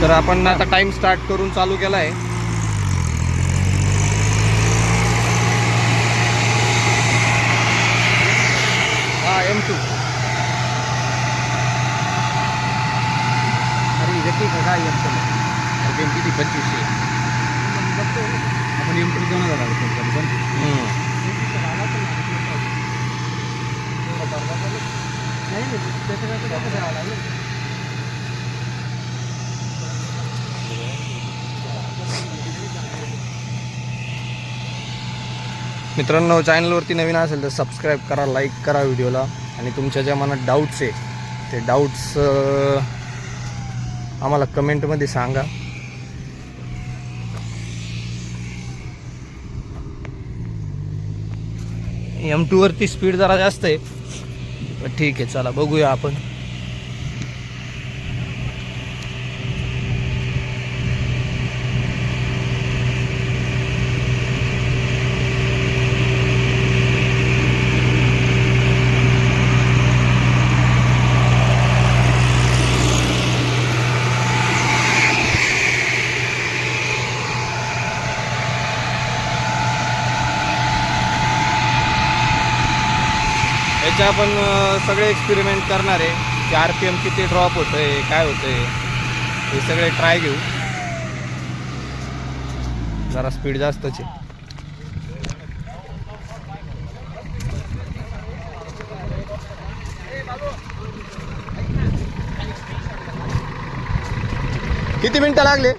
तर आपण आता टाइम स्टार्ट करून चालू केला आहे हा एम टू अरे व्यक्ती का एम टू एम किती पंचवीसशे. आपण एम टू दोन हजार रुपये पण. नाही नाही, त्याच्याकडे तर कसं राहावं लागेल? मित्रांनो चॅनलवरती नवीन असेल तर सबस्क्राईब करा लाईक करा व्हिडिओला आणि तुमच्या ज्या मनात डाऊट्स आहे ते डाऊट्स आम्हाला कमेंटमध्ये सांगा. एम टूवरती स्पीड जरा जास्त आहे. ठीक आहे चला बघूया आपण याचे आपण सगळे एक्सपेरिमेंट करणार. आहे की आर पी एम किती ड्रॉप होतं आहे काय होतं आहे हे सगळे ट्राय घेऊ. जरा स्पीड जास्तच आहे. किती मिनिटं लागले.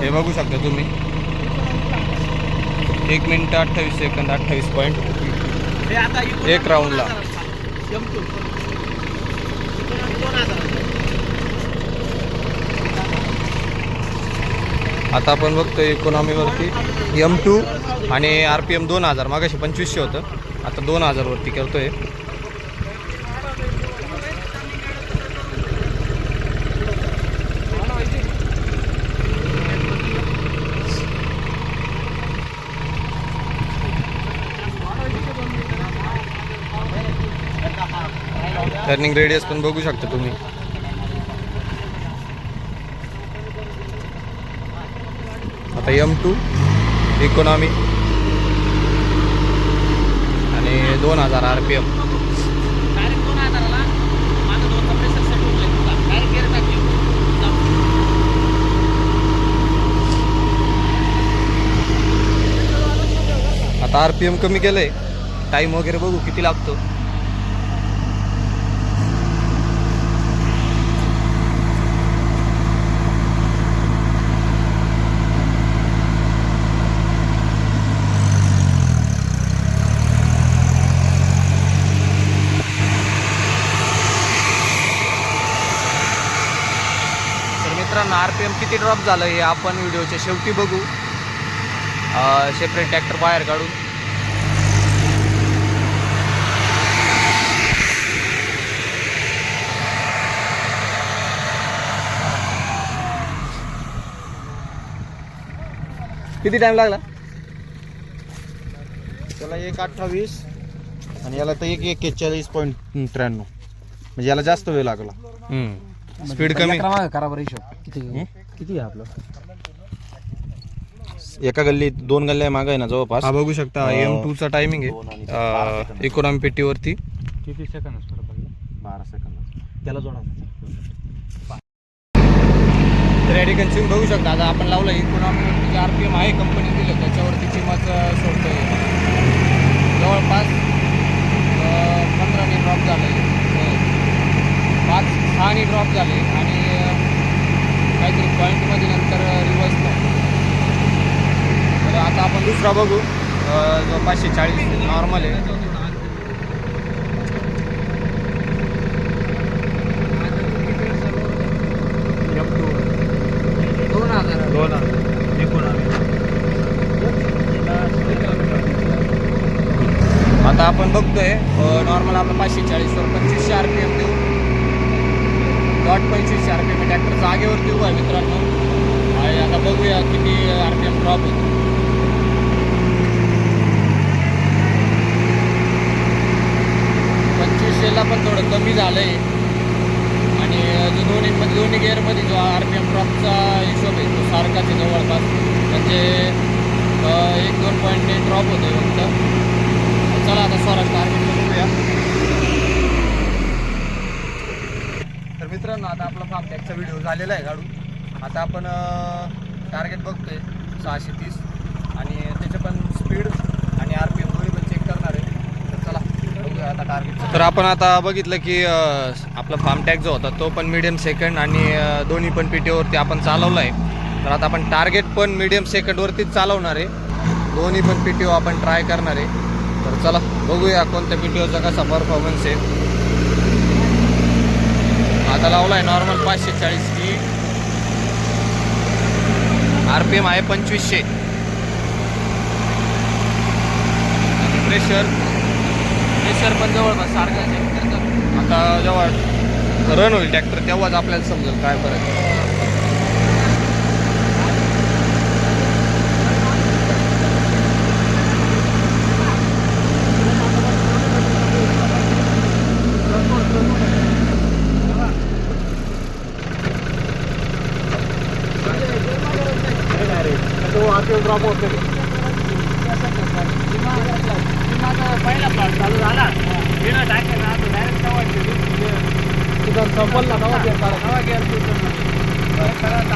हे बघू शकता तुम्ही. एक मिनिट अठ्ठावीस सेकंद अठ्ठावीस पॉईंट एक राऊंडला. आता आपण बघतोय इकॉनॉमीवरती एम टू आणि आर पी एम दोन हजार. मागाशी पंचवीसशे होतं. आता दोन हजारवरती करतोय. टर्निंग रेडियस पण बघू शकता तुम्ही. आता एम टू इकॉनॉमी आणि दोन हजार आर पी एम. आता आर पी एम कमी केलंय. टाईम वगैरे बघू किती लागतो तर मित्रांनो आर पी एम किती ड्रॉप झालं हे आपण व्हिडिओच्या शेवटी बघू. सेपरेट ट्रॅक्टर बाहेर काढून. किती टाइम लागला? त्याला एक अठ्ठावीस आणि याला तर एक एक्केचाळीस पॉईंट त्र्याण्णव. म्हणजे याला जास्त वेळ लागला. स्पीड कमी. क्रमांक करा बरं हिशोब. किती किती आहे आपलं? एका गल्लीत दोन गल्ल्या मागं आहे ना जवळपास. हा बघू शकता एम टूचा टायमिंग दोन आणि बारा आहे. इकॉनॉमी पेटीवरती. किती सेकंद बारा सेकंद त्याला जोडा. तर या ठिकाणी तुम्ही बघू शकता आता आपण लावलं इकॉनॉमी जे आर पी एम आहे कंपनी दिलं त्याच्यावरती किंमत सोडतोय. जवळपास अं, पंधराने ड्रॉप झालं पाच सहाने ड्रॉप झाले आणि अं, काहीतरी पॉईंटमध्ये नंतर रिवर्स तर आता आपण दुसरा बघू. जो पाचशे चाळीस नॉर्मल आहे. दोन हजार. दोन आता आपण बघतोय नॉर्मल आपलं पाचशे चाळीसवर पंचवीसशे आर पी एम देऊ. डॉट पंचवीसशे आर पी एम ट्रॅक्टर जागेवरती उभा आहे मित्रांनो. आणि आता बघूया किती आर पी एम ड्रॉप होतो. पंचवीसशेला पण थोडं कमी झालं आहे कंपनीमध्ये दोन्ही दोन्ही गिअरमध्ये जो आर पी एम ड्रॉपचा हिशोब आहे तो सारखाच आहे जवळपास. म्हणजे एक दोन पॉईंटने ड्रॉप होतो आहे फक्त. चला आता स्वराज टार्गेट बघूया. तर मित्रांनो आता आपला फार्म व्हिडिओ झालेला आहे गाडू आता आपण टार्गेट बघतोय. सहाशे तीस आणि त्याचे पण स्पीड आणि आर पी एम दोन्ही पण चेक करणार आहे तर चला बघूया आता टार्गेट तर आपण आता बघितलं की आपला फार्म टॅग जो होता तो पण मीडियम सेकंड आणि दोन्ही पण पी टीवरती आपण चालवला आहे तर आता आपण टार्गेट पण मीडियम सेकंडवरतीच चालवणार आहे. दोन्ही पण पी टी आपण ट्राय करणार आहे. तर चला बघूया कोणत्या पी टी ओचा कसा परफॉर्मन्स आहे. आता लावला आहे नॉर्मल पाचशे चाळीस की. आर पी एम आहे पंचवीसशे. प्रेशर प्रेशर पण जवळपास सारखाच आहे आता जेव्हा रन होईल ट्रॅक्टर तेव्हाच आपल्याला समजेल काय फरक आहे. पहिला प्लॉट चालू झाला. बिना टाकेल ना डायरेक्ट तवा संपल ना तवा गेअर तवा गेअर सगळं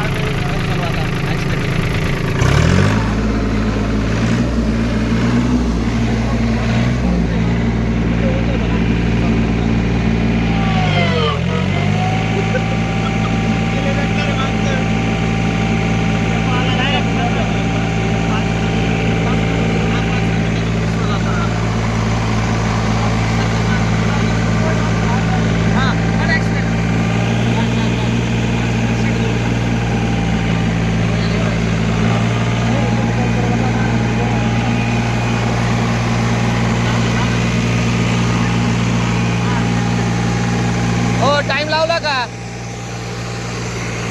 हो टाइम लावला का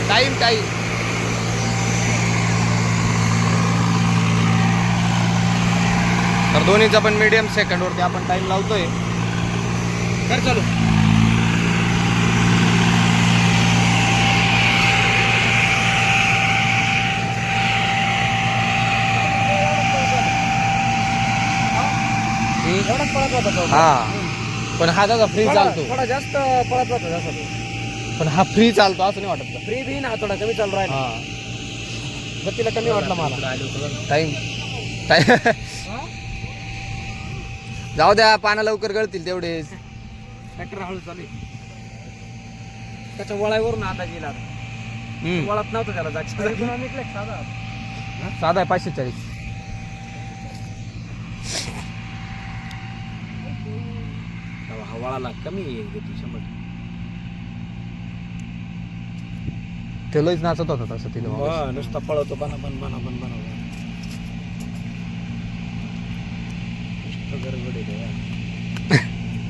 टाइम टाइम तर दोन्हीचा पण मीडियम सेकंडवरती आपण टाइम लावतोय. कर चालू. एवढाच पळत होता तो. हा. पण हा त्याचा फ्री चालतो. थोडा जास्त पळत होता जसा तो. पण हा फ्री चालतो असं नाही वाटत. का? फ्री बी ना थोडा कमी चालू राहिला. हा. गतीला कमी वाटलं मला. टाइम टाइम जाऊ द्या पानं लवकर गळतील तेवढेच. ट्रॅक्टर हळू चालू. त्याच्या वळावरून आता. गेला. वळत नव्हतं त्याला जागच्या साधा साधा आहे पाचशे चाळीस. हा वळाला कमी गती शंभर. ते लयच नाचत होता तसं तिला नुसता पळवतो बना बन बना बन बना गडबड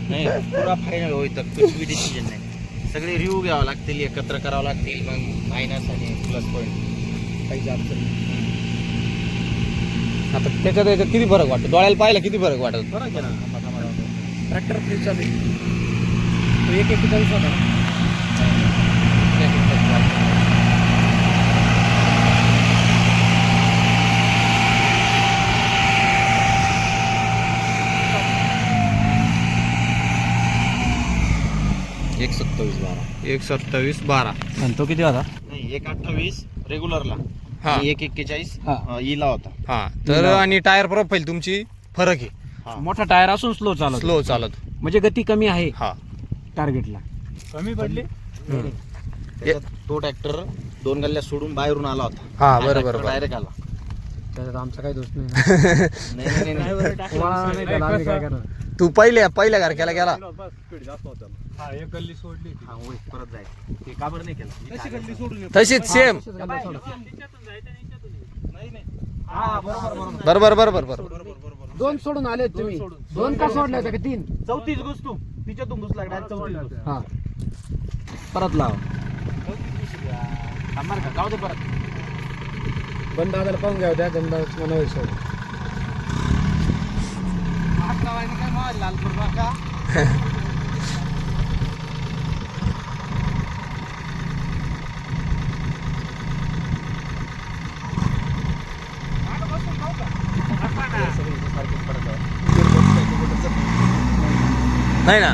नाही पुरा फायनल होईल तर कुछ भी डिसिजन नाही. सगळे रिव्ह्यू घ्यावं लागतील एकत्र करावं लागतील मग मायनस आणि प्लस पॉईंट काही नाही आता त्याच्यात याच्यात किती फरक वाटतो? डोळ्याला पाहिलं किती फरक वाटत? बरं आहे ना. ट्रॅक्टर फ्री चालू आहे. तो एक एक होता ना एक सत्तावीस बारा एक सत्तावीस बारा. आणि तो किती होता? नाही एक अठ्ठावीस रेग्युलरला हा. आणि एक एक्केचाळीस हा. ईला होता. हा. तर आणि टायर प्रोफाईल तुमची फरक आहे. हा. मोठा टायर असून स्लो चालत. स्लो चालत. म्हणजे गती कमी आहे हा. टार्गेटला कमी पडली. त्याच्यात तो ट्रॅक्टर दोन गल्ल्या सोडून बाहेरून आला होता. हा बरोबर बरोबर डायरेक्ट आला. त्याच्यात आमचा काही दोष नाही. नाही नाही, नाही. तुम्हाला नाही त्याला आम्ही काय करणार? तू पहिल्या पहिल्या घरक्याला गेला. हा होय, परत जाय ते का बरं नाही केलं? तशीच सेम बरोबर बरोबर. बरोबर दोन सोडून आले तुम्ही. दोन का सोडले होते का? तीन. चौतीस घुस तू. तिच्यातून चौतीस घुस. हा. परत लाव. थांबणार का जाऊ दे परत. बंद दादाला पाहून घ्या द्या गंदा मनावर सोड. नाही ना.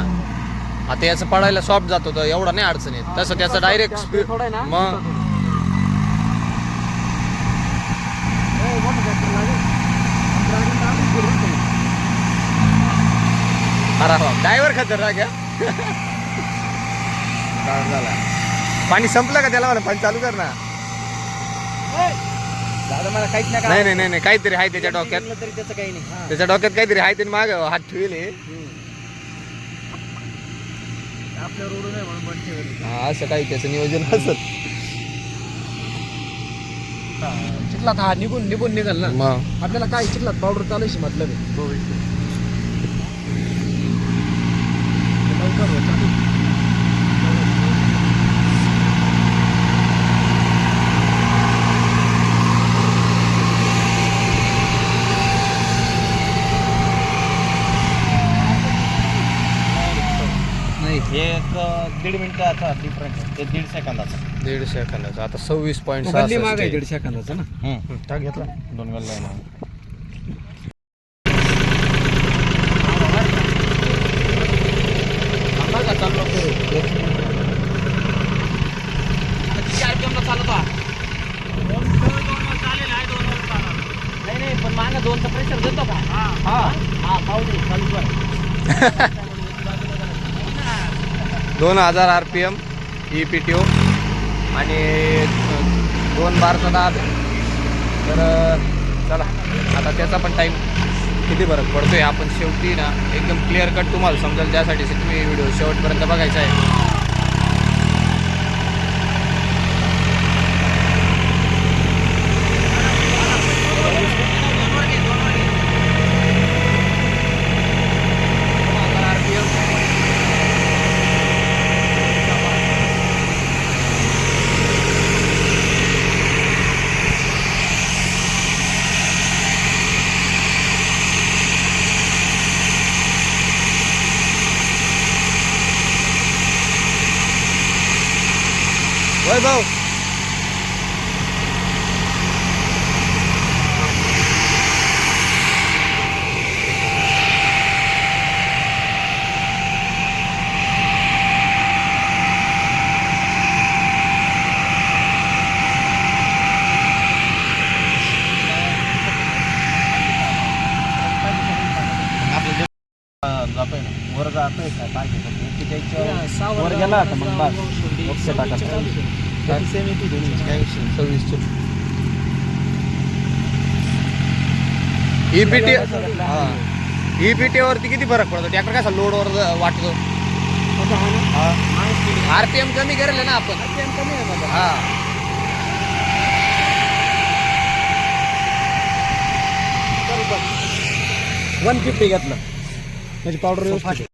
आता याचं पडायला सॉफ्ट जात होतं एवढा नाही अडचण येत. तसं त्याचं डायरेक्ट स्पीड मग अरे ड्रायव्हर खतरनाक झाला. पाणी संपलं का त्याला मला पाणी चालू कर ना. दादा मला काहीच नाही नाही नाही नाही काहीतरी आहे त्याच्या डोक्यात. तरी त्याचं काही नाही. हा. त्याच्या डोक्यात काहीतरी आहे त्यांनी माग. हात ठेवले. म्हणून हा, असं काही त्याचं नियोजन असत चिखलात हा निघून निघून निघाल ना. आपल्याला काय चिखलात पावडर चालायची मतलब आहे लवकर हो, चालू. नाही हे एक अं, डिफरन्स आहे. ते दीड सेकंदाचा दीड सेकंदाचं आता सव्वीस पॉईंट गल्ली माग आहे दीड सेकंदाचं ना? टाक घेतला. दोन वेळा लाईन नाही नाही पण मागं दोनचा प्रेशर देतो का? हा हा पाहू दे चालू कर. दोन हजार R P M E P T O आणि दोन बारचा दाब तर चला आता त्याचा पण टाईम किती फरक आहे आपण शेवटी ना एकदम क्लिअर कट तुम्हाला समजेल. त्यासाठी तुम्ही व्हिडिओ शेवटपर्यंत बघायचा आहे वैभव आपलं जे अं, जातोय ना वर जातोय का काय घेतो की त्याच्या गेला का मग बस आहे. त्याची same येते दोन्हीची. काय विषय नाही. सव्वीसचे E P T E P T वरती किती फरक पडतो ट्रॅक्टर कसा लोडवर वाटतो आता हा? आर पी एम कमी करेल ना आपण RPM कमी आहे. हा वन फिफ्टी घेतलं म्हणजे पावडर आहे.